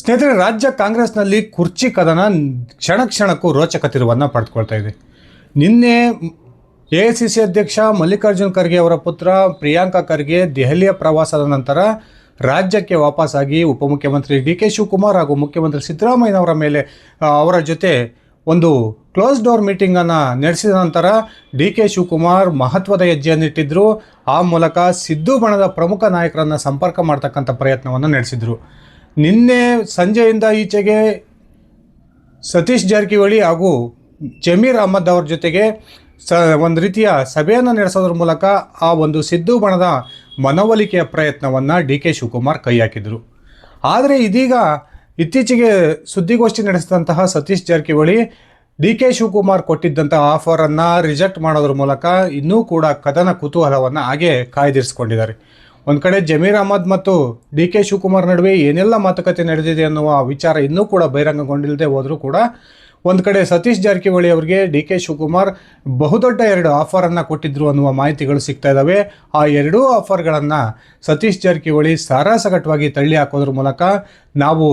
ಸ್ನೇಹಿತರೆ, ರಾಜ್ಯ ಕಾಂಗ್ರೆಸ್ನಲ್ಲಿ ಕುರ್ಚಿ ಕದನ ಕ್ಷಣ ಕ್ಷಣಕ್ಕೂ ರೋಚಕ ತಿರುವನ್ನು ಪಡೆದುಕೊಳ್ತಾ ಇದೆ. ನಿನ್ನೆ ಎ ಸಿ ಸಿ ಅಧ್ಯಕ್ಷ ಮಲ್ಲಿಕಾರ್ಜುನ್ ಖರ್ಗೆ ಅವರ ಪುತ್ರ ಪ್ರಿಯಾಂಕಾ ಖರ್ಗೆ ದೆಹಲಿಯ ಪ್ರವಾಸದ ನಂತರ ರಾಜ್ಯಕ್ಕೆ ವಾಪಸ್ಸಾಗಿ ಉಪಮುಖ್ಯಮಂತ್ರಿ ಡಿ ಕೆ ಶಿವಕುಮಾರ್ ಹಾಗೂ ಮುಖ್ಯಮಂತ್ರಿ ಸಿದ್ದರಾಮಯ್ಯನವರ ಮೇಲೆ ಅವರ ಜೊತೆ ಒಂದು ಕ್ಲೋಸ್ ಡೋರ್ ಮೀಟಿಂಗನ್ನು ನಡೆಸಿದ ನಂತರ ಡಿ ಕೆ ಶಿವಕುಮಾರ್ ಮಹತ್ವದ ಹೆಜ್ಜೆಯನ್ನಿಟ್ಟಿದ್ದರು ಆ ಮೂಲಕ ಸಿದ್ದು ಬಣದ ಪ್ರಮುಖ ನಾಯಕರನ್ನು ಸಂಪರ್ಕ ಮಾಡ್ತಕ್ಕಂಥ ಪ್ರಯತ್ನವನ್ನು ನಡೆಸಿದರು. ನಿನ್ನೆ ಸಂಜೆಯಿಂದ ಈಚೆಗೆ ಸತೀಶ್ ಜಾರಕಿಹೊಳಿ ಹಾಗೂ ಜಮೀರ್ ಅಹಮದ್ ಅವ್ರ ಜೊತೆಗೆ ಸ ಒಂದು ರೀತಿಯ ಸಭೆಯನ್ನು ನಡೆಸೋದ್ರ ಮೂಲಕ ಆ ಒಂದು ಸಿದ್ದು ಬಣದ ಮನವೊಲಿಕೆಯ ಪ್ರಯತ್ನವನ್ನು ಡಿ ಕೆ ಶಿವಕುಮಾರ್ ಕೈ ಹಾಕಿದರು. ಆದರೆ ಇದೀಗ ಇತ್ತೀಚೆಗೆ ಸುದ್ದಿಗೋಷ್ಠಿ ನಡೆಸಿದಂತಹ ಸತೀಶ್ ಜಾರಕಿಹೊಳಿ ಡಿ ಕೆ ಶಿವಕುಮಾರ್ ಕೊಟ್ಟಿದ್ದಂಥ ಆಫರನ್ನು ರಿಜೆಕ್ಟ್ ಮಾಡೋದ್ರ ಮೂಲಕ ಇನ್ನೂ ಕೂಡ ಕದನ ಕುತೂಹಲವನ್ನು ಹಾಗೆ ಕಾಯ್ದಿರಿಸ್ಕೊಂಡಿದ್ದಾರೆ. ಒಂದು ಕಡೆ ಜಮೀರ್ ಅಹಮದ್ ಮತ್ತು ಡಿ ಕೆ ಶಿವಕುಮಾರ್ ನಡುವೆ ಏನೆಲ್ಲ ಮಾತುಕತೆ ನಡೆದಿದೆ ಅನ್ನುವ ವಿಚಾರ ಇನ್ನೂ ಕೂಡ ಬಹಿರಂಗಗೊಂಡಿಲ್ಲದೆ ಹೋದರೂ ಕೂಡ ಒಂದು ಕಡೆ ಸತೀಶ್ ಜಾರಕಿಹೊಳಿ ಅವರಿಗೆ ಡಿ ಕೆ ಶಿವಕುಮಾರ್ ಬಹುದೊಡ್ಡ ಎರಡು ಆಫರನ್ನು ಕೊಟ್ಟಿದ್ರು ಅನ್ನುವ ಮಾಹಿತಿಗಳು ಸಿಗ್ತಾ ಇದ್ದಾವೆ ಆ ಎರಡೂ ಆಫರ್ಗಳನ್ನು ಸತೀಶ್ ಜಾರಕಿಹೊಳಿ ಸಾರಾಸಗಟವಾಗಿ ತಳ್ಳಿ ಹಾಕೋದ್ರ ಮೂಲಕ ನಾವು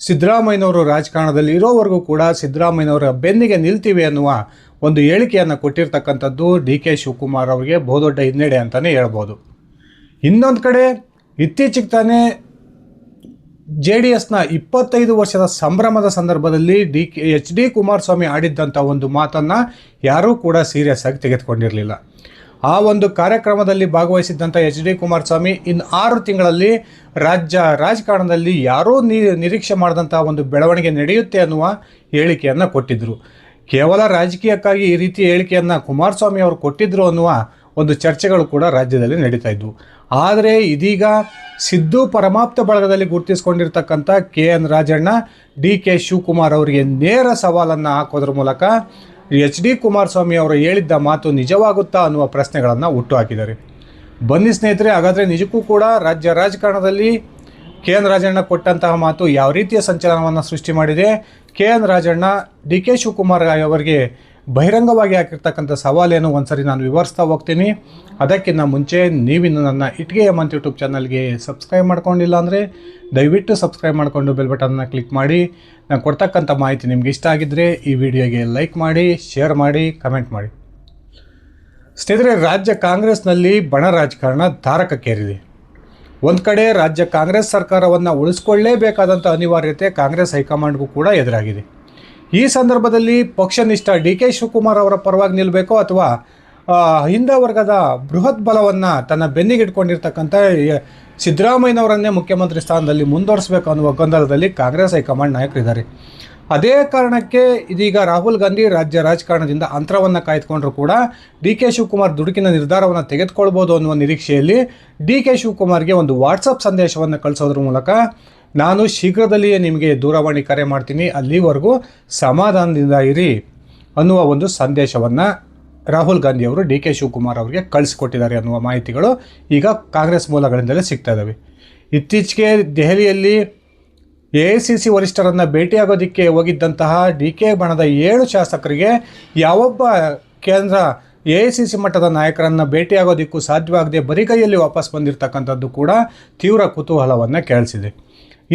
ಸಿದ್ದರಾಮಯ್ಯನವರು ರಾಜಕಾರಣದಲ್ಲಿ ಇರೋವರೆಗೂ ಕೂಡ ಸಿದ್ದರಾಮಯ್ಯನವರ ಬೆನ್ನಿಗೆ ನಿಲ್ತೀವಿ ಅನ್ನುವ ಒಂದು ಹೇಳಿಕೆಯನ್ನು ಕೊಟ್ಟಿರ್ತಕ್ಕಂಥದ್ದು ಡಿ ಕೆ ಶಿವಕುಮಾರ್ ಅವರಿಗೆ ಬಹುದೊಡ್ಡ ಹಿನ್ನಡೆ ಅಂತಲೇ ಹೇಳ್ಬೋದು. ಇನ್ನೊಂದು ಕಡೆ ಇತ್ತೀಚೆಗೆ ತಾನೇ ಜೆ ಡಿ ಎಸ್ನ ಇಪ್ಪತ್ತೈದು ವರ್ಷದ ಸಂಭ್ರಮದ ಸಂದರ್ಭದಲ್ಲಿ D K, H D Kumaraswamy ಆಡಿದ್ದಂಥ ಒಂದು ಮಾತನ್ನು ಯಾರೂ ಕೂಡ ಸೀರಿಯಸ್ ಆಗಿ ತೆಗೆದುಕೊಂಡಿರಲಿಲ್ಲ. ಆ ಒಂದು ಕಾರ್ಯಕ್ರಮದಲ್ಲಿ ಭಾಗವಹಿಸಿದ್ದಂಥ ಎಚ್ ಡಿ ಕುಮಾರಸ್ವಾಮಿ ಇನ್ನು ಆರು ತಿಂಗಳಲ್ಲಿ ರಾಜ್ಯ ರಾಜಕಾರಣದಲ್ಲಿ ಯಾರೂ ನಿರೀಕ್ಷೆ ಮಾಡಿದಂಥ ಒಂದು ಬೆಳವಣಿಗೆ ನಡೆಯುತ್ತೆ ಅನ್ನುವ ಹೇಳಿಕೆಯನ್ನು ಕೊಟ್ಟಿದ್ದರು ಕೇವಲ ರಾಜಕೀಯಕ್ಕಾಗಿ ಈ ರೀತಿ ಹೇಳಿಕೆಯನ್ನು ಕುಮಾರಸ್ವಾಮಿ ಅವರು ಕೊಟ್ಟಿದ್ದರು ಅನ್ನುವ ಒಂದು ಚರ್ಚೆಗಳು ಕೂಡ ರಾಜ್ಯದಲ್ಲಿ ನಡೀತಾ ಇದ್ವು. ಆದರೆ ಇದೀಗ ಸಿದ್ದು ಪರಮಾಪ್ತ ಬಳಗದಲ್ಲಿ ಗುರುತಿಸಿಕೊಂಡಿರ್ತಕ್ಕಂಥ K N Rajanna, D K Shivakumar ಅವರಿಗೆ ನೇರ ಸವಾಲನ್ನು ಹಾಕೋದ್ರ ಮೂಲಕ ಎಚ್ ಡಿ ಕುಮಾರಸ್ವಾಮಿ ಅವರು ಹೇಳಿದ್ದ ಮಾತು ನಿಜವಾಗುತ್ತಾ ಅನ್ನುವ ಪ್ರಶ್ನೆಗಳನ್ನು ಹುಟ್ಟು ಹಾಕಿದ್ದಾರೆ. ಬನ್ನಿ ಸ್ನೇಹಿತರೆ, ಹಾಗಾದರೆ ನಿಜಕ್ಕೂ ಕೂಡ ರಾಜ್ಯ ರಾಜಕಾರಣದಲ್ಲಿ ಕೆ ಎನ್ ರಾಜಣ್ಣ ಕೊಟ್ಟಂತಹ ಮಾತು ಯಾವ ರೀತಿಯ ಸಂಚಲನವನ್ನು ಸೃಷ್ಟಿ ಮಾಡಿದೆ? K N Rajanna, D K Shivakumar ಅವರಿಗೆ ಬಹಿರಂಗವಾಗಿ ಹಾಕಿರ್ತಕ್ಕಂಥ ಸವಾಲೇನು ಒಂದ್ಸರಿ ನಾನು ವಿವರಿಸ್ತಾ ಹೋಗ್ತೀನಿ. ಅದಕ್ಕಿಂತ ಮುಂಚೆ ನೀವಿನ್ನು ನನ್ನ ಇಟ್ಗೆ ಮಂತ್ ಯೂಟ್ಯೂಬ್ ಚಾನಲ್ಗೆ ಸಬ್ಸ್ಕ್ರೈಬ್ ಮಾಡ್ಕೊಂಡಿಲ್ಲ ಅಂದರೆ ದಯವಿಟ್ಟು ಸಬ್ಸ್ಕ್ರೈಬ್ ಮಾಡಿಕೊಂಡು ಬೆಲ್ ಬಟನ್ನ ಕ್ಲಿಕ್ ಮಾಡಿ. ನಾನು ಕೊಡ್ತಕ್ಕಂಥ ಮಾಹಿತಿ ನಿಮ್ಗೆ ಇಷ್ಟ ಆಗಿದ್ದರೆ ಈ ವಿಡಿಯೋಗೆ ಲೈಕ್ ಮಾಡಿ, ಶೇರ್ ಮಾಡಿ, ಕಮೆಂಟ್ ಮಾಡಿ. ಸ್ನೇಹಿತರೆ, ರಾಜ್ಯ ಕಾಂಗ್ರೆಸ್ನಲ್ಲಿ ಬಣ ರಾಜಕಾರಣ ಧಾರಕಕ್ಕೇರಿದೆ. ಒಂದು ಕಡೆ ರಾಜ್ಯ ಕಾಂಗ್ರೆಸ್ ಸರ್ಕಾರವನ್ನು ಉಳಿಸ್ಕೊಳ್ಳೇಬೇಕಾದಂಥ ಅನಿವಾರ್ಯತೆ ಕಾಂಗ್ರೆಸ್ ಹೈಕಮಾಂಡ್ಗೂ ಕೂಡ ಎದುರಾಗಿದೆ. ಈ ಸಂದರ್ಭದಲ್ಲಿ ಪಕ್ಷನಿಷ್ಠ ಡಿ ಕೆ ಶಿವಕುಮಾರ್ ಅವರ ಪರವಾಗಿ ನಿಲ್ಲಬೇಕು ಅಥವಾ ಹಿಂದ ವರ್ಗದ ಬೃಹತ್ ಬಲವನ್ನು ತನ್ನ ಬೆನ್ನಿಗಿಟ್ಕೊಂಡಿರ್ತಕ್ಕಂಥ ಸಿದ್ದರಾಮಯ್ಯನವರನ್ನೇ ಮುಖ್ಯಮಂತ್ರಿ ಸ್ಥಾನದಲ್ಲಿ ಮುಂದುವರಿಸಬೇಕು ಅನ್ನುವ ಗೊಂದಲದಲ್ಲಿ ಕಾಂಗ್ರೆಸ್ ಹೈಕಮಾಂಡ್ ನಾಯಕರಿದ್ದಾರೆ. ಅದೇ ಕಾರಣಕ್ಕೆ ಇದೀಗ ರಾಹುಲ್ ಗಾಂಧಿ ರಾಜ್ಯ ರಾಜಕಾರಣದಿಂದ ಅಂತರವನ್ನು ಕಾಯ್ದುಕೊಂಡ್ರೂ ಕೂಡ ಡಿ ಕೆ ಶಿವಕುಮಾರ್ ದುಡುಕಿನ ನಿರ್ಧಾರವನ್ನು ತೆಗೆದುಕೊಳ್ಬೋದು ಅನ್ನುವ ನಿರೀಕ್ಷೆಯಲ್ಲಿ ಡಿ ಕೆ ಶಿವಕುಮಾರ್ಗೆ ಒಂದು ವಾಟ್ಸಪ್ ಸಂದೇಶವನ್ನು ಕಳಿಸೋದ್ರ ಮೂಲಕ ನಾನು ಶೀಘ್ರದಲ್ಲಿಯೇ ನಿಮಗೆ ದೂರವಾಣಿ ಕರೆ ಮಾಡ್ತೀನಿ. ಅಲ್ಲಿವರೆಗೂ ಸಮಾಧಾನದಿಂದ ಇರಿ ಅನ್ನುವ ಒಂದು ಸಂದೇಶವನ್ನು ರಾಹುಲ್ ಗಾಂಧಿ ಅವರು ಡಿ ಕೆ ಶಿವಕುಮಾರ್ ಅವರಿಗೆ ಕಳಿಸಿಕೊಟ್ಟಿದ್ದಾರೆ ಅನ್ನುವ ಮಾಹಿತಿಗಳು ಈಗ ಕಾಂಗ್ರೆಸ್ ಮೂಲಗಳಿಂದಲೇ ಸಿಗ್ತಾ ಇದ್ದಾವೆ ಇತ್ತೀಚೆಗೆ ದೆಹಲಿಯಲ್ಲಿ ಎ ಐ ಸಿ ಸಿ ವರಿಷ್ಠರನ್ನು ಭೇಟಿಯಾಗೋದಕ್ಕೆ ಹೋಗಿದ್ದಂತಹ ಡಿ ಕೆ ಬಣದ ಏಳು ಶಾಸಕರಿಗೆ ಯಾವೊಬ್ಬ ಕೇಂದ್ರ ಎ ಐ ಸಿ ಸಿ ಮಟ್ಟದ ನಾಯಕರನ್ನು ಭೇಟಿಯಾಗೋದಕ್ಕೂ ಸಾಧ್ಯವಾಗದೆ ಬರಿಗೈಯಲ್ಲಿ ವಾಪಸ್ ಬಂದಿರತಕ್ಕಂಥದ್ದು ಕೂಡ ತೀವ್ರ ಕುತೂಹಲವನ್ನು ಕೇಳಿಸಿದೆ.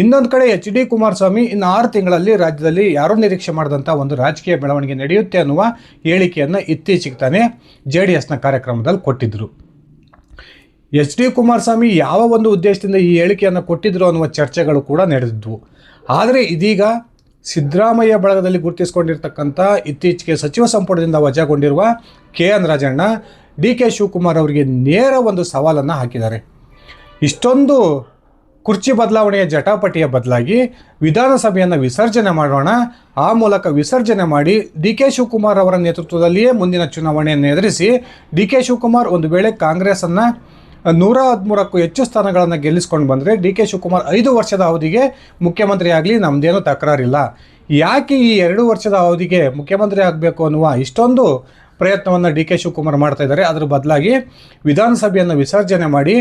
ಇನ್ನೊಂದು ಕಡೆ ಎಚ್ ಡಿ ಕುಮಾರಸ್ವಾಮಿ ಇನ್ನು ಆರು ತಿಂಗಳಲ್ಲಿ ರಾಜ್ಯದಲ್ಲಿ ಯಾರೂ ನಿರೀಕ್ಷೆ ಮಾಡಿದಂಥ ಒಂದು ರಾಜಕೀಯ ಬೆಳವಣಿಗೆ ನಡೆಯುತ್ತೆ ಅನ್ನುವ ಹೇಳಿಕೆಯನ್ನು ಇತ್ತೀಚೆಗೆ ತಾನೇ ಜೆ ಡಿ ಎಸ್ನ ಕಾರ್ಯಕ್ರಮದಲ್ಲಿ ಕೊಟ್ಟಿದ್ದರು ಎಚ್ ಡಿ ಕುಮಾರಸ್ವಾಮಿ ಯಾವ ಒಂದು ಉದ್ದೇಶದಿಂದ ಈ ಹೇಳಿಕೆಯನ್ನು ಕೊಟ್ಟಿದ್ರು ಅನ್ನುವ ಚರ್ಚೆಗಳು ಕೂಡ ನಡೆದಿದ್ವು. ಆದರೆ ಇದೀಗ ಸಿದ್ದರಾಮಯ್ಯ ಬಳಗದಲ್ಲಿ ಗುರುತಿಸಿಕೊಂಡಿರ್ತಕ್ಕಂಥ ಇತ್ತೀಚೆಗೆ ಸಚಿವ ಸಂಪುಟದಿಂದ ವಜಾಗೊಂಡಿರುವ K N Rajanna, D K Shivakumar ಅವರಿಗೆ ನೇರ ಒಂದು ಸವಾಲನ್ನು ಹಾಕಿದ್ದಾರೆ. ಇಷ್ಟೊಂದು ಕುರ್ಚಿ ಬದಲಾವಣೆಯ ಜಟಾಪಟಿಯ ಬದಲಾಗಿ ವಿಧಾನಸಭೆಯನ್ನು ವಿಸರ್ಜನೆ ಮಾಡೋಣ. ಆ ಮೂಲಕ ವಿಸರ್ಜನೆ ಮಾಡಿ ಡಿ ಕೆ ಶಿವಕುಮಾರ್ ಅವರ ನೇತೃತ್ವದಲ್ಲಿಯೇ ಮುಂದಿನ ಚುನಾವಣೆಯನ್ನು ಎದುರಿಸಿ ಡಿ ಕೆ ಶಿವಕುಮಾರ್ ಒಂದು ವೇಳೆ ಕಾಂಗ್ರೆಸ್ಸನ್ನು ನೂರ ಹದಿಮೂರಕ್ಕೂ ಹೆಚ್ಚು ಸ್ಥಾನಗಳನ್ನು ಗೆಲ್ಲಿಸ್ಕೊಂಡು ಬಂದರೆ ಡಿ ಕೆ ಶಿವಕುಮಾರ್ ಐದು ವರ್ಷದ ಅವಧಿಗೆ ಮುಖ್ಯಮಂತ್ರಿ ಆಗಲಿ ನಮ್ಮದೇನೂ ತಕರಾರಿಲ್ಲ. ಯಾಕೆ ಈ ಎರಡು ವರ್ಷದ ಅವಧಿಗೆ ಮುಖ್ಯಮಂತ್ರಿ ಆಗಬೇಕು ಅನ್ನುವ ಇಷ್ಟೊಂದು ಪ್ರಯತ್ನವನ್ನು ಡಿ ಕೆ ಶಿವಕುಮಾರ್ ಮಾಡ್ತಾ ಇದ್ದಾರೆ. ಅದರ ಬದಲಾಗಿ ವಿಧಾನಸಭೆಯನ್ನು ವಿಸರ್ಜನೆ ಮಾಡಿ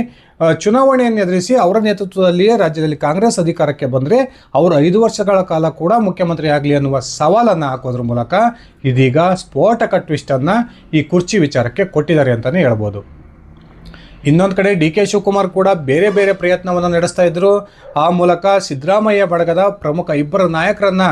ಚುನಾವಣೆಯನ್ನು ಎದುರಿಸಿ ಅವರ ನೇತೃತ್ವದಲ್ಲಿಯೇ ರಾಜ್ಯದಲ್ಲಿ ಕಾಂಗ್ರೆಸ್ ಅಧಿಕಾರಕ್ಕೆ ಬಂದರೆ ಅವರು ಐದು ವರ್ಷಗಳ ಕಾಲ ಕೂಡ ಮುಖ್ಯಮಂತ್ರಿ ಆಗಲಿ ಅನ್ನುವ ಸವಾಲನ್ನು ಹಾಕೋದ್ರ ಮೂಲಕ ಇದೀಗ ಸ್ಫೋಟಕ ಟ್ವಿಸ್ಟನ್ನು ಈ ಕುರ್ಚಿ ವಿಚಾರಕ್ಕೆ ಕೊಟ್ಟಿದ್ದಾರೆ ಅಂತಲೇ ಹೇಳ್ಬೋದು. ಇನ್ನೊಂದು ಕಡೆ ಡಿ ಕೆ ಶಿವಕುಮಾರ್ ಕೂಡ ಬೇರೆ ಬೇರೆ ಪ್ರಯತ್ನವನ್ನು ನಡೆಸ್ತಾ ಇದ್ದರು ಆ ಮೂಲಕ ಸಿದ್ದರಾಮಯ್ಯ ಬಳಗದ ಪ್ರಮುಖ ಇಬ್ಬರು ನಾಯಕರನ್ನ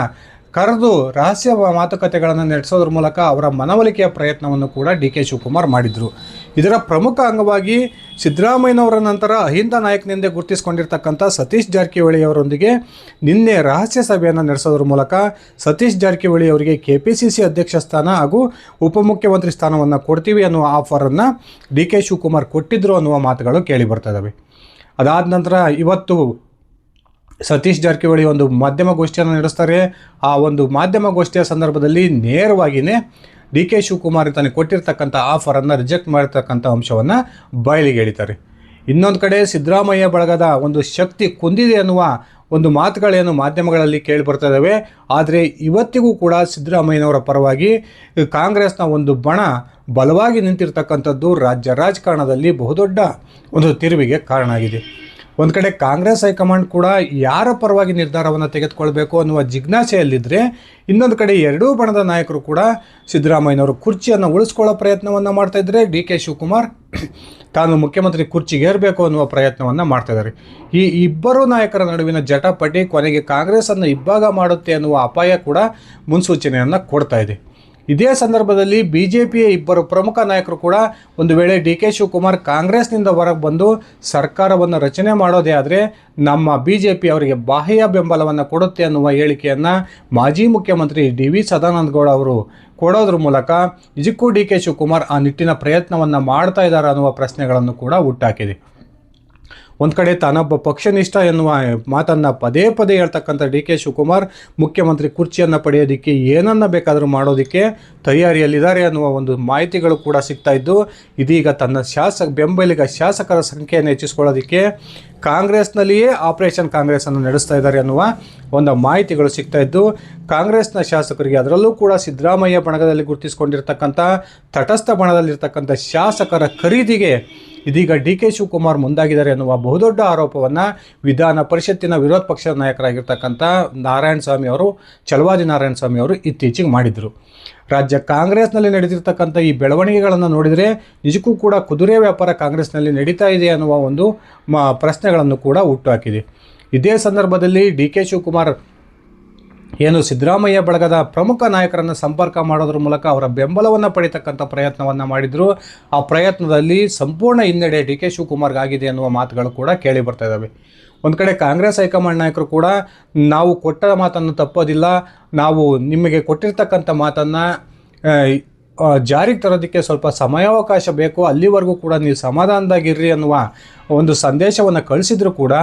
ಕರೆದು ರಹಸ್ಯ ಮಾತುಕತೆಗಳನ್ನು ನಡೆಸೋದ್ರ ಮೂಲಕ ಅವರ ಮನವೊಲಿಕೆಯ ಪ್ರಯತ್ನವನ್ನು ಕೂಡ ಡಿ ಕೆ ಶಿವಕುಮಾರ್ ಮಾಡಿದರು. ಇದರ ಪ್ರಮುಖ ಅಂಗವಾಗಿ ಸಿದ್ದರಾಮಯ್ಯನವರ ನಂತರ ಅಹಿಂದ ನಾಯಕನೆಂದೇ ಗುರುತಿಸಿಕೊಂಡಿರ್ತಕ್ಕಂಥ ಸತೀಶ್ ಜಾರಕಿಹೊಳಿ ಅವರೊಂದಿಗೆ ನಿನ್ನೆ ರಹಸ್ಯ ಸಭೆಯನ್ನು ನಡೆಸೋದ್ರ ಮೂಲಕ ಸತೀಶ್ ಜಾರಕಿಹೊಳಿ ಅವರಿಗೆ ಕೆ ಪಿ ಸಿ ಸಿ ಅಧ್ಯಕ್ಷ ಸ್ಥಾನ ಹಾಗೂ ಉಪಮುಖ್ಯಮಂತ್ರಿ ಸ್ಥಾನವನ್ನು ಕೊಡ್ತೀವಿ ಅನ್ನುವ ಆಫರನ್ನು ಡಿ ಕೆ ಶಿವಕುಮಾರ್ ಕೊಟ್ಟಿದ್ದರು ಅನ್ನುವ ಮಾತುಗಳು ಕೇಳಿ ಬರ್ತಾ ಇದ್ದಾವೆ ಅದಾದ ನಂತರ ಇವತ್ತು ಸತೀಶ್ ಜಾರಕಿಹೊಳಿ ಒಂದು ಮಾಧ್ಯಮ ಗೋಷ್ಠಿಯನ್ನು ನಡೆಸ್ತಾರೆ. ಆ ಒಂದು ಮಾಧ್ಯಮ ಗೋಷ್ಠಿಯ ಸಂದರ್ಭದಲ್ಲಿ ನೇರವಾಗಿಯೇ ಡಿ ಕೆ ಶಿವಕುಮಾರ್ ತನಗೆ ಕೊಟ್ಟಿರ್ತಕ್ಕಂಥ ಆಫರನ್ನು ರಿಜೆಕ್ಟ್ ಮಾಡಿರ್ತಕ್ಕಂಥ ಅಂಶವನ್ನು ಬಯಲಿಗೆ ಎಳಿತಾರೆ. ಇನ್ನೊಂದು ಕಡೆ ಸಿದ್ದರಾಮಯ್ಯ ಬಳಗದ ಒಂದು ಶಕ್ತಿ ಕುಂದಿದೆ ಅನ್ನುವ ಒಂದು ಮಾತುಗಳೇನು ಮಾಧ್ಯಮಗಳಲ್ಲಿ ಕೇಳಿ ಬರ್ತಾ ಇದ್ದಾವೆ ಆದರೆ ಇವತ್ತಿಗೂ ಕೂಡ ಸಿದ್ದರಾಮಯ್ಯನವರ ಪರವಾಗಿ ಕಾಂಗ್ರೆಸ್ನ ಒಂದು ಬಣ ಬಲವಾಗಿ ನಿಂತಿರ್ತಕ್ಕಂಥದ್ದು ರಾಜ್ಯ ರಾಜಕಾರಣದಲ್ಲಿ ಬಹುದೊಡ್ಡ ಒಂದು ತಿರುವಿಗೆ ಕಾರಣ ಆಗಿದೆ. ಒಂದು ಕಡೆ ಕಾಂಗ್ರೆಸ್ ಹೈಕಮಾಂಡ್ ಕೂಡ ಯಾರ ಪರವಾಗಿ ನಿರ್ಧಾರವನ್ನು ತೆಗೆದುಕೊಳ್ಬೇಕು ಅನ್ನುವ ಜಿಜ್ಞಾಸೆಯಲ್ಲಿದ್ದರೆ ಇನ್ನೊಂದು ಕಡೆ ಎರಡೂ ಬಣದ ನಾಯಕರು ಕೂಡ ಸಿದ್ದರಾಮಯ್ಯನವರು ಕುರ್ಚಿಯನ್ನು ಉಳಿಸ್ಕೊಳ್ಳೋ ಪ್ರಯತ್ನವನ್ನು ಮಾಡ್ತಾ ಇದ್ದರೆ ಡಿ ಕೆ ಶಿವಕುಮಾರ್ ತಾನು ಮುಖ್ಯಮಂತ್ರಿ ಕುರ್ಚಿಗೆ ಏರಬೇಕು ಅನ್ನುವ ಪ್ರಯತ್ನವನ್ನು ಮಾಡ್ತಾ ಇದ್ದಾರೆ. ಈ ಇಬ್ಬರು ನಾಯಕರ ನಡುವಿನ ಜಟಾಪಟಿ ಕೊನೆಗೆ ಕಾಂಗ್ರೆಸ್ಸನ್ನು ಇಬ್ಬಾಗ ಮಾಡುತ್ತೆ ಅನ್ನುವ ಅಪಾಯ ಕೂಡ ಮುನ್ಸೂಚನೆಯನ್ನು ಕೊಡ್ತಾ ಇದೆ. ಇದೇ ಸಂದರ್ಭದಲ್ಲಿ ಬಿ ಇಬ್ಬರು ಪ್ರಮುಖ ನಾಯಕರು ಕೂಡ ಒಂದು ವೇಳೆ ಡಿ ಕೆ ಶಿವಕುಮಾರ್ ಕಾಂಗ್ರೆಸ್ನಿಂದ ಹೊರಗೆ ಬಂದು ಸರ್ಕಾರವನ್ನು ರಚನೆ ಮಾಡೋದೇ ಆದರೆ ನಮ್ಮ ಬಿ ಜೆ ಪಿ ಅವರಿಗೆ ಬಾಹ್ಯ ಬೆಂಬಲವನ್ನು ಕೊಡುತ್ತೆ ಅನ್ನುವ ಹೇಳಿಕೆಯನ್ನು ಮಾಜಿ ಮುಖ್ಯಮಂತ್ರಿ ಡಿ ವಿ ಸದಾನಂದಗೌಡ ಅವರು ಕೊಡೋದ್ರ ಮೂಲಕ ನಿಜಕ್ಕೂ ಡಿ ಕೆ ಶಿವಕುಮಾರ್ ಆ ನಿಟ್ಟಿನ ಪ್ರಯತ್ನವನ್ನು ಮಾಡ್ತಾ ಇದ್ದಾರೆ ಅನ್ನುವ ಪ್ರಶ್ನೆಗಳನ್ನು ಕೂಡ ಹುಟ್ಟಾಕಿದೆ. ಒಂದು ಕಡೆ ತಾನೊಬ್ಬ ಪಕ್ಷನಿಷ್ಠ ಎನ್ನುವ ಮಾತನ್ನು ಪದೇ ಪದೇ ಹೇಳ್ತಕ್ಕಂಥ ಡಿ ಕೆ ಶಿವಕುಮಾರ್, ಮುಖ್ಯಮಂತ್ರಿ ಕುರ್ಚಿಯನ್ನು ಪಡೆಯೋದಕ್ಕೆ ಏನನ್ನ ಬೇಕಾದರೂ ಮಾಡೋದಕ್ಕೆ ತಯಾರಿಯಲ್ಲಿದ್ದಾರೆ ಅನ್ನುವ ಒಂದು ಮಾಹಿತಿಗಳು ಕೂಡ ಸಿಗ್ತಾ ಇದ್ದು, ಇದೀಗ ತನ್ನ ಶಾಸಕ, ಬೆಂಬಲಿಗ ಶಾಸಕರ ಸಂಖ್ಯೆಯನ್ನು ಹೆಚ್ಚಿಸ್ಕೊಳ್ಳೋದಕ್ಕೆ ಕಾಂಗ್ರೆಸ್ನಲ್ಲಿಯೇ ಆಪರೇಷನ್ ಕಾಂಗ್ರೆಸ್ಸನ್ನು ನಡೆಸ್ತಾ ಇದ್ದಾರೆ ಅನ್ನುವ ಒಂದು ಮಾಹಿತಿಗಳು ಸಿಗ್ತಾ ಇದ್ದು, ಕಾಂಗ್ರೆಸ್ನ ಶಾಸಕರಿಗೆ ಅದರಲ್ಲೂ ಕೂಡ ಸಿದ್ದರಾಮಯ್ಯ ಬಣಗದಲ್ಲಿ ಗುರುತಿಸಿಕೊಂಡಿರ್ತಕ್ಕಂಥ, ತಟಸ್ಥ ಬಣದಲ್ಲಿರ್ತಕ್ಕಂಥ ಶಾಸಕರ ಖರೀದಿಗೆ ಇದೀಗ ಡಿ ಕೆ ಶಿವಕುಮಾರ್ ಮುಂದಾಗಿದ್ದಾರೆ ಎನ್ನುವ ಬಹುದೊಡ್ಡ ಆರೋಪವನ್ನು ವಿಧಾನ ಪರಿಷತ್ತಿನ ವಿರೋಧ ಪಕ್ಷದ ನಾಯಕರಾಗಿರ್ತಕ್ಕಂಥ ನಾರಾಯಣ ಸ್ವಾಮಿ ಅವರು ಚಲವಾದಿ ನಾರಾಯಣ ಸ್ವಾಮಿ ಅವರು ಇತ್ತೀಚೆಗೆ ಮಾಡಿದರು. ರಾಜ್ಯ ಕಾಂಗ್ರೆಸ್ನಲ್ಲಿ ನಡೆದಿರ್ತಕ್ಕಂಥ ಈ ಬೆಳವಣಿಗೆಗಳನ್ನು ನೋಡಿದರೆ ನಿಜಕ್ಕೂ ಕೂಡ ಕುದುರೆ ವ್ಯಾಪಾರ ಕಾಂಗ್ರೆಸ್ನಲ್ಲಿ ನಡೀತಾ ಇದೆ ಅನ್ನುವ ಒಂದು ಮ ಪ್ರಶ್ನೆಗಳನ್ನು ಕೂಡ ಹುಟ್ಟುಹಾಕಿದೆ ಇದೇ ಸಂದರ್ಭದಲ್ಲಿ ಡಿ ಕೆ ಶಿವಕುಮಾರ್ ಏನು ಸಿದ್ದರಾಮಯ್ಯ ಬಳಗದ ಪ್ರಮುಖ ನಾಯಕರನ್ನು ಸಂಪರ್ಕ ಮಾಡೋದ್ರ ಮೂಲಕ ಅವರ ಬೆಂಬಲವನ್ನು ಪಡಿತಕ್ಕಂಥ ಪ್ರಯತ್ನವನ್ನು ಮಾಡಿದರು. ಆ ಪ್ರಯತ್ನದಲ್ಲಿ ಸಂಪೂರ್ಣ ಹಿನ್ನಡೆ ಡಿ ಕೆ ಶಿವಕುಮಾರ್ಗಾಗಿದೆ ಅನ್ನುವ ಮಾತುಗಳು ಕೂಡ ಕೇಳಿ ಬರ್ತಾ ಇದ್ದಾವೆ ಒಂದು ಕಡೆ ಕಾಂಗ್ರೆಸ್ ಹೈಕಮಾಂಡ್ ನಾಯಕರು ಕೂಡ ನಾವು ಕೊಟ್ಟ ಮಾತನ್ನು ತಪ್ಪೋದಿಲ್ಲ, ನಾವು ನಿಮಗೆ ಕೊಟ್ಟಿರ್ತಕ್ಕಂಥ ಮಾತನ್ನು ಜಾರಿಗೆ ತರೋದಕ್ಕೆ ಸ್ವಲ್ಪ ಸಮಯಾವಕಾಶ ಬೇಕು. ಅಲ್ಲಿವರೆಗೂ ಕೂಡ ನೀವು ಸಮಾಧಾನದಾಗಿರ್ರಿ ಅನ್ನುವ ಒಂದು ಸಂದೇಶವನ್ನು ಕಳಿಸಿದ್ರು ಕೂಡ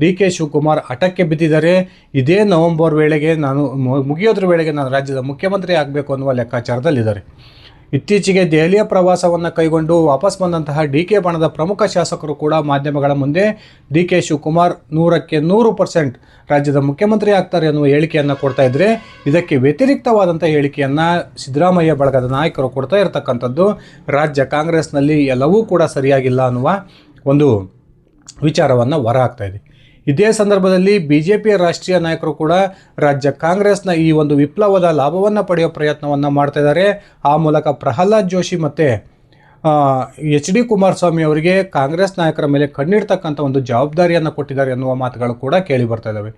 ಡಿ ಕೆ ಶಿವಕುಮಾರ್ ಹಠಕ್ಕೆ ಬಿದ್ದಿದ್ದಾರೆ. ಇದೇ ನವೆಂಬರ್ ವೇಳೆಗೆ ನಾನು ಮುಗಿಯೋದ್ರ ವೇಳೆಗೆ ನಾನು ರಾಜ್ಯದ ಮುಖ್ಯಮಂತ್ರಿ ಆಗಬೇಕು ಅನ್ನುವ ಲೆಕ್ಕಾಚಾರದಲ್ಲಿದ್ದಾರೆ. ಇತ್ತೀಚೆಗೆ ದೆಹಲಿಯ ಪ್ರವಾಸವನ್ನು ಕೈಗೊಂಡು ವಾಪಸ್ ಬಂದಂತಹ ಡಿ ಕೆ ಬಣದ ಪ್ರಮುಖ ಶಾಸಕರು ಕೂಡ ಮಾಧ್ಯಮಗಳ ಮುಂದೆ ಡಿ ಕೆ ಶಿವಕುಮಾರ್ ನೂರಕ್ಕೆ ನೂರು ಪರ್ಸೆಂಟ್ ರಾಜ್ಯದ ಮುಖ್ಯಮಂತ್ರಿ ಆಗ್ತಾರೆ ಅನ್ನುವ ಹೇಳಿಕೆಯನ್ನು ಕೊಡ್ತಾ ಇದ್ದರೆ ಇದಕ್ಕೆ ವ್ಯತಿರಿಕ್ತವಾದಂಥ ಹೇಳಿಕೆಯನ್ನು ಸಿದ್ದರಾಮಯ್ಯ ಬಳಗದ ನಾಯಕರು ಕೊಡ್ತಾ ಇರತಕ್ಕಂಥದ್ದು. ರಾಜ್ಯ ಕಾಂಗ್ರೆಸ್ನಲ್ಲಿ ಎಲ್ಲವೂ ಕೂಡ ಸರಿಯಾಗಿಲ್ಲ ಅನ್ನುವ ಒಂದು ವಿಚಾರವನ್ನು ಹೊರ ಇದೆ. ಇದೇ ಸಂದರ್ಭದಲ್ಲಿ ಬಿಜೆಪಿ ರಾಷ್ಟ್ರೀಯ ನಾಯಕರು ಕೂಡ ರಾಜ್ಯ ಕಾಂಗ್ರೆಸ್ನ ಈ ಒಂದು ವಿಪ್ಲವದ ಲಾಭವನ್ನು ಪಡೆಯೋ ಪ್ರಯತ್ನವನ್ನು ಮಾಡ್ತಾ ಇದ್ದಾರೆ. ಆ ಮೂಲಕ ಪ್ರಹ್ಲಾದ್ ಜೋಶಿ ಮತ್ತು ಎಚ್ ಡಿ ಕುಮಾರಸ್ವಾಮಿ ಅವರಿಗೆ ಕಾಂಗ್ರೆಸ್ ನಾಯಕರ ಮೇಲೆ ಕಣ್ಣಿಡ್ತಕ್ಕಂಥ ಒಂದು ಜವಾಬ್ದಾರಿಯನ್ನು ಕೊಟ್ಟಿದ್ದಾರೆ ಎನ್ನುವ ಮಾತುಗಳು ಕೂಡ ಕೇಳಿ ಬರ್ತಾ ಇದ್ದಾವೆ.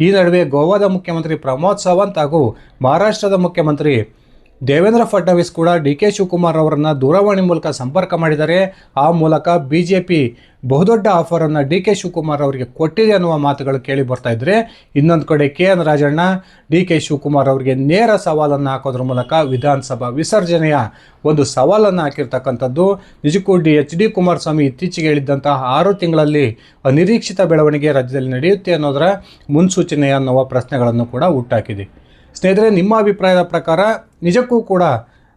ಈ ನಡುವೆ ಗೋವಾದ ಮುಖ್ಯಮಂತ್ರಿ ಪ್ರಮೋದ್ ಸಾವಂತ್ ಹಾಗೂ ಮಹಾರಾಷ್ಟ್ರದ ಮುಖ್ಯಮಂತ್ರಿ ದೇವೇಂದ್ರ ಫಡ್ನವೀಸ್ ಕೂಡ ಡಿ ಕೆ ಶಿವಕುಮಾರ್ ಅವರನ್ನು ದೂರವಾಣಿ ಮೂಲಕ ಸಂಪರ್ಕ ಮಾಡಿದರೆ ಆ ಮೂಲಕ ಬಿ ಜೆ ಪಿ ಬಹುದೊಡ್ಡ ಆಫರನ್ನು ಡಿ ಕೆ ಶಿವಕುಮಾರ್ ಅವರಿಗೆ ಕೊಟ್ಟಿದೆ ಅನ್ನುವ ಮಾತುಗಳು ಕೇಳಿ ಬರ್ತಾ ಇದ್ದರೆ ಇನ್ನೊಂದು ಕಡೆ K N Rajanna D K Shivakumar ಅವರಿಗೆ ನೇರ ಸವಾಲನ್ನು ಹಾಕೋದ್ರ ಮೂಲಕ ವಿಧಾನಸಭಾ ವಿಸರ್ಜನೆಯ ಒಂದು ಸವಾಲನ್ನು ಹಾಕಿರ್ತಕ್ಕಂಥದ್ದು. ನಿಜಕ್ಕೂ ಡಿ ಎಚ್ ಡಿ ಕುಮಾರಸ್ವಾಮಿ ಇತ್ತೀಚೆಗೆ ಹೇಳಿದ್ದಂತಹ ಆರು ತಿಂಗಳಲ್ಲಿ ಅನಿರೀಕ್ಷಿತ ಬೆಳವಣಿಗೆ ರಾಜ್ಯದಲ್ಲಿ ನಡೆಯುತ್ತೆ ಅನ್ನೋದರ ಮುನ್ಸೂಚನೆ ಅನ್ನುವ ಪ್ರಶ್ನೆಗಳನ್ನು ಕೂಡ ಹುಟ್ಟಾಕಿದೆ. ಸ್ನೇಹಿತರೆ, ನಿಮ್ಮ ಅಭಿಪ್ರಾಯದ ಪ್ರಕಾರ ನಿಜಕ್ಕೂ ಕೂಡ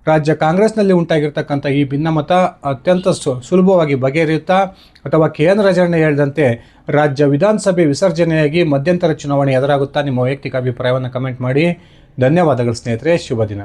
ರಾಜ್ಯ ಕಾಂಗ್ರೆಸ್ನಲ್ಲಿ ಉಂಟಾಗಿರ್ತಕ್ಕಂಥ ಈ ಭಿನ್ನಮತ ಅತ್ಯಂತ ಸುಲಭವಾಗಿ ಬಗೆಹರಿಯುತ್ತಾ, ಅಥವಾ ಕೆ ಎನ್ ರಾಜಣ್ಣ ಹೇಳಿದಂತೆ ರಾಜ್ಯ ವಿಧಾನಸಭೆ ವಿಸರ್ಜನೆಯಾಗಿ ಮಧ್ಯಂತರ ಚುನಾವಣೆ ಎದುರಾಗುತ್ತಾ, ನಿಮ್ಮ ವೈಯಕ್ತಿಕ ಅಭಿಪ್ರಾಯವನ್ನು ಕಮೆಂಟ್ ಮಾಡಿ. ಧನ್ಯವಾದಗಳು ಸ್ನೇಹಿತರೆ, ಶುಭ ದಿನ.